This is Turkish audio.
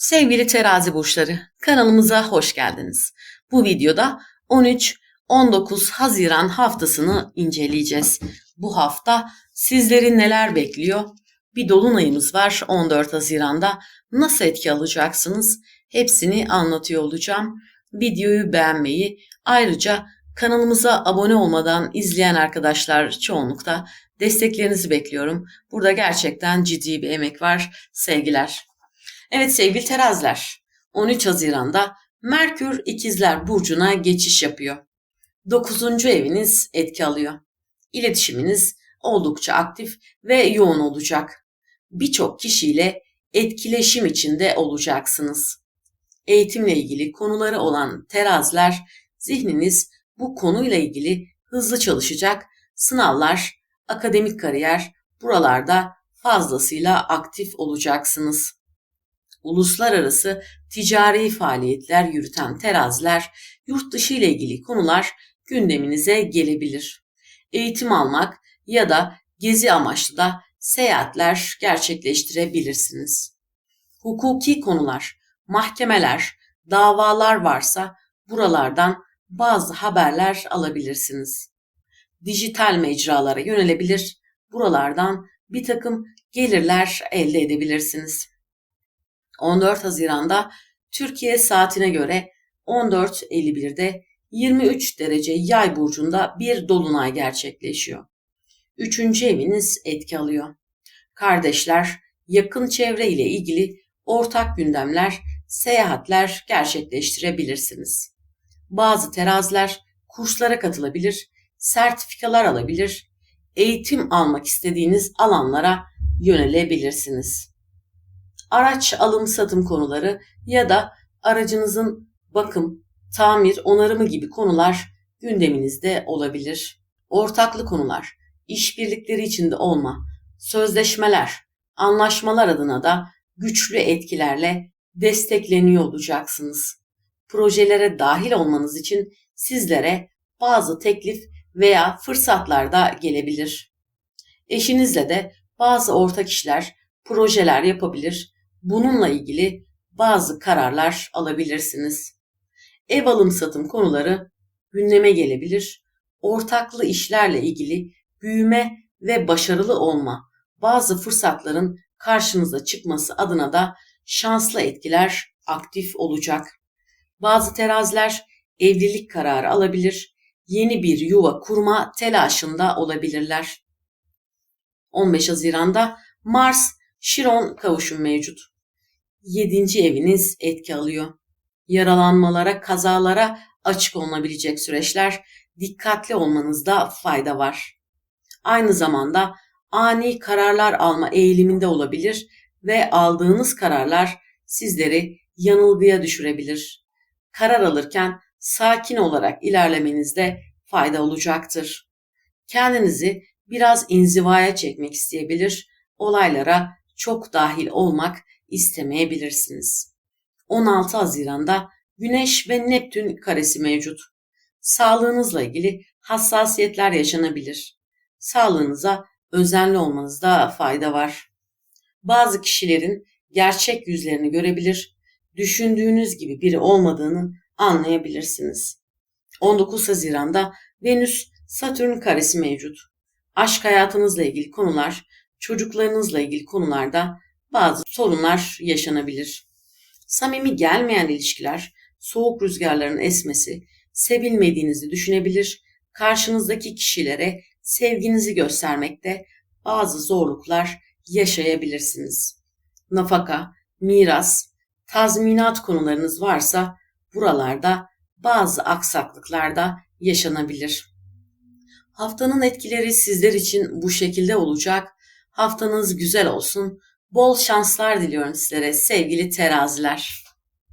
Sevgili terazi burçları, kanalımıza hoş geldiniz. Bu videoda 13-19 Haziran haftasını inceleyeceğiz. Bu hafta sizleri neler bekliyor? Bir dolunayımız var 14 Haziran'da. Nasıl etki alacaksınız? Hepsini anlatıyor olacağım. Videoyu beğenmeyi, ayrıca kanalımıza abone olmadan izleyen arkadaşlar çoğunlukta desteklerinizi bekliyorum. Burada gerçekten ciddi bir emek var. Sevgiler. Evet sevgili teraziler, 13 Haziran'da Merkür İkizler Burcu'na geçiş yapıyor. 9. eviniz etki alıyor. İletişiminiz oldukça aktif ve yoğun olacak. Birçok kişiyle etkileşim içinde olacaksınız. Eğitimle ilgili konuları olan teraziler, zihniniz bu konuyla ilgili hızlı çalışacak, sınavlar, akademik kariyer buralarda fazlasıyla aktif olacaksınız uluslararası ticari faaliyetler yürüten teraziler, yurt dışı ile ilgili konular gündeminize gelebilir. Eğitim almak ya da gezi amaçlı da seyahatler gerçekleştirebilirsiniz. Hukuki konular, mahkemeler, davalar varsa buralardan bazı haberler alabilirsiniz. Dijital mecralara yönelebilir, buralardan bir takım gelirler elde edebilirsiniz. 14 Haziran'da Türkiye saatine göre 14.51'de 23 derece yay burcunda bir dolunay gerçekleşiyor. Üçüncü eviniz etki alıyor. Kardeşler, yakın çevre ile ilgili ortak gündemler, seyahatler gerçekleştirebilirsiniz. Bazı teraziler kurslara katılabilir, sertifikalar alabilir, eğitim almak istediğiniz alanlara yönelebilirsiniz araç alım satım konuları ya da aracınızın bakım, tamir, onarımı gibi konular gündeminizde olabilir. Ortaklı konular, işbirlikleri içinde olma, sözleşmeler, anlaşmalar adına da güçlü etkilerle destekleniyor olacaksınız. Projelere dahil olmanız için sizlere bazı teklif veya fırsatlar da gelebilir. Eşinizle de bazı ortak işler, projeler yapabilir bununla ilgili bazı kararlar alabilirsiniz. Ev alım satım konuları gündeme gelebilir. Ortaklı işlerle ilgili büyüme ve başarılı olma, bazı fırsatların karşınıza çıkması adına da şanslı etkiler aktif olacak. Bazı teraziler evlilik kararı alabilir, yeni bir yuva kurma telaşında olabilirler. 15 Haziran'da Mars Şiron kavuşum mevcut. Yedinci eviniz etki alıyor. Yaralanmalara, kazalara açık olunabilecek süreçler, dikkatli olmanızda fayda var. Aynı zamanda ani kararlar alma eğiliminde olabilir ve aldığınız kararlar sizleri yanılgıya düşürebilir. Karar alırken sakin olarak ilerlemenizde fayda olacaktır. Kendinizi biraz inzivaya çekmek isteyebilir, olaylara çok dahil olmak istemeyebilirsiniz. 16 Haziran'da Güneş ve Neptün karesi mevcut. Sağlığınızla ilgili hassasiyetler yaşanabilir. Sağlığınıza özenli olmanızda fayda var. Bazı kişilerin gerçek yüzlerini görebilir, düşündüğünüz gibi biri olmadığını anlayabilirsiniz. 19 Haziran'da Venüs Satürn karesi mevcut. Aşk hayatınızla ilgili konular, çocuklarınızla ilgili konularda bazı sorunlar yaşanabilir. Samimi gelmeyen ilişkiler, soğuk rüzgarların esmesi, sevilmediğinizi düşünebilir, karşınızdaki kişilere sevginizi göstermekte bazı zorluklar yaşayabilirsiniz. Nafaka, miras, tazminat konularınız varsa buralarda bazı aksaklıklar da yaşanabilir. Haftanın etkileri sizler için bu şekilde olacak. Haftanız güzel olsun. Bol şanslar diliyorum sizlere sevgili teraziler.